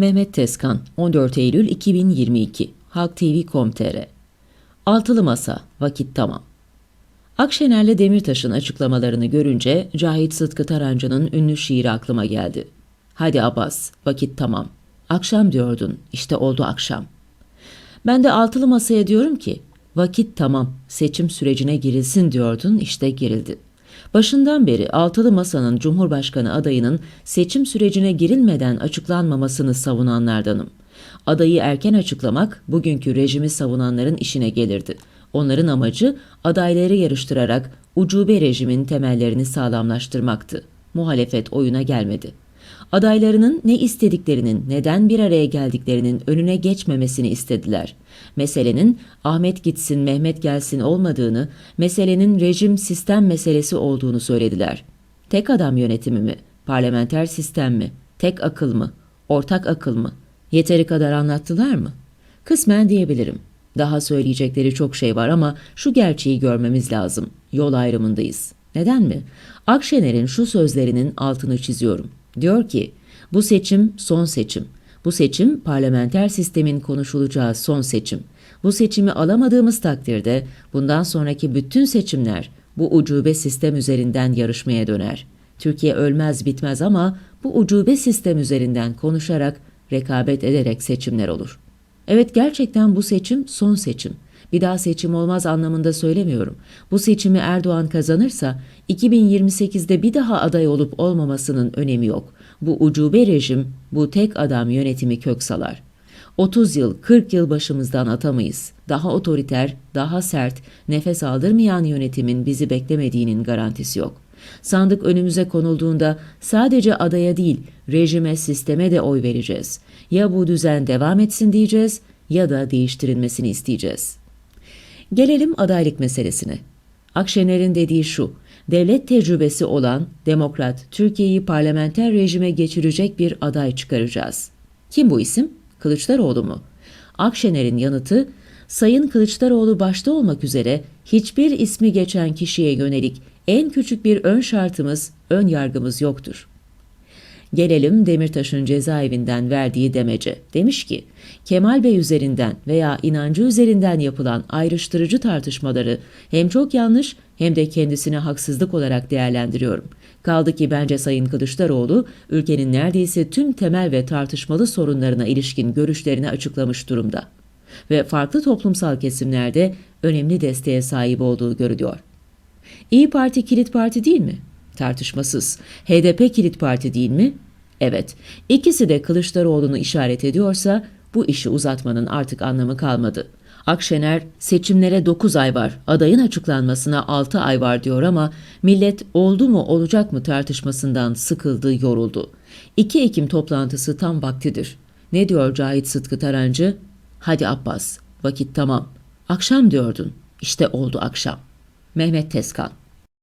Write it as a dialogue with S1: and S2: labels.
S1: Mehmet Tezkan, 14 Eylül 2022, Halk TV.com.tr Altılı Masa, vakit tamam. Akşener'le Demirtaş'ın açıklamalarını görünce Cahit Sıtkı Tarancı'nın ünlü şiiri aklıma geldi. Hadi Abbas, vakit tamam. Akşam diyordun, işte oldu akşam. Ben de altılı masaya diyorum ki, vakit tamam, seçim sürecine girilsin diyordun, işte girildi. Başından beri altılı masanın Cumhurbaşkanı adayının seçim sürecine girilmeden açıklanmamasını savunanlardanım. Adayı erken açıklamak bugünkü rejimi savunanların işine gelirdi. Onların amacı adayları yarıştırarak ucube rejimin temellerini sağlamlaştırmaktı. Muhalefet oyuna gelmedi. Adaylarının ne istediklerinin, neden bir araya geldiklerinin önüne geçmemesini istediler. Meselenin Ahmet gitsin, Mehmet gelsin olmadığını, meselenin rejim sistem meselesi olduğunu söylediler. Tek adam yönetimi mi? Parlamenter sistem mi? Tek akıl mı? Ortak akıl mı? Yeteri kadar anlattılar mı? Kısmen diyebilirim. Daha söyleyecekleri çok şey var ama şu gerçeği görmemiz lazım. Yol ayrımındayız. Neden mi? Akşener'in şu sözlerinin altını çiziyorum. Diyor ki, bu seçim son seçim. Bu seçim parlamenter sistemin konuşulacağı son seçim. Bu seçimi alamadığımız takdirde bundan sonraki bütün seçimler bu ucube sistem üzerinden yarışmaya döner. Türkiye ölmez bitmez ama bu ucube sistem üzerinden konuşarak, rekabet ederek seçimler olur. Evet gerçekten bu seçim son seçim. Bir daha seçim olmaz anlamında söylemiyorum. Bu seçimi Erdoğan kazanırsa 2028'de bir daha aday olup olmamasının önemi yok. Bu ucube rejim, bu tek adam yönetimi kök salar. 30 yıl, 40 yıl başımızdan atamayız. Daha otoriter, daha sert, nefes aldırmayan yönetimin bizi beklemediğinin garantisi yok. Sandık önümüze konulduğunda sadece adaya değil, rejime, sisteme de oy vereceğiz. Ya bu düzen devam etsin diyeceğiz ya da değiştirilmesini isteyeceğiz. Gelelim adaylık meselesine. Akşener'in dediği şu, devlet tecrübesi olan demokrat Türkiye'yi parlamenter rejime geçirecek bir aday çıkaracağız. Kim bu isim? Kılıçdaroğlu mu? Akşener'in yanıtı, Sayın Kılıçdaroğlu başta olmak üzere hiçbir ismi geçen kişiye yönelik en küçük bir ön şartımız, ön yargımız yoktur. Gelelim Demirtaş'ın cezaevinden verdiği demece. Demiş ki, Kemal Bey üzerinden veya inancı üzerinden yapılan ayrıştırıcı tartışmaları hem çok yanlış hem de kendisine haksızlık olarak değerlendiriyorum. Kaldı ki bence Sayın Kılıçdaroğlu ülkenin neredeyse tüm temel ve tartışmalı sorunlarına ilişkin görüşlerini açıklamış durumda ve farklı toplumsal kesimlerde önemli desteğe sahip olduğu görülüyor. İyi Parti kilit parti değil mi? Tartışmasız. HDP kilit parti değil mi? Evet. İkisi de Kılıçdaroğlu'nu işaret ediyorsa bu işi uzatmanın artık anlamı kalmadı. Akşener seçimlere 9 ay var, adayın açıklanmasına 6 ay var diyor ama millet oldu mu olacak mı tartışmasından sıkıldı, yoruldu. 2 Ekim toplantısı tam vaktidir. Ne diyor Cahit Sıtkı Tarancı? Hadi Abbas, vakit tamam. Akşam diyordun, işte oldu akşam. Mehmet Tezkan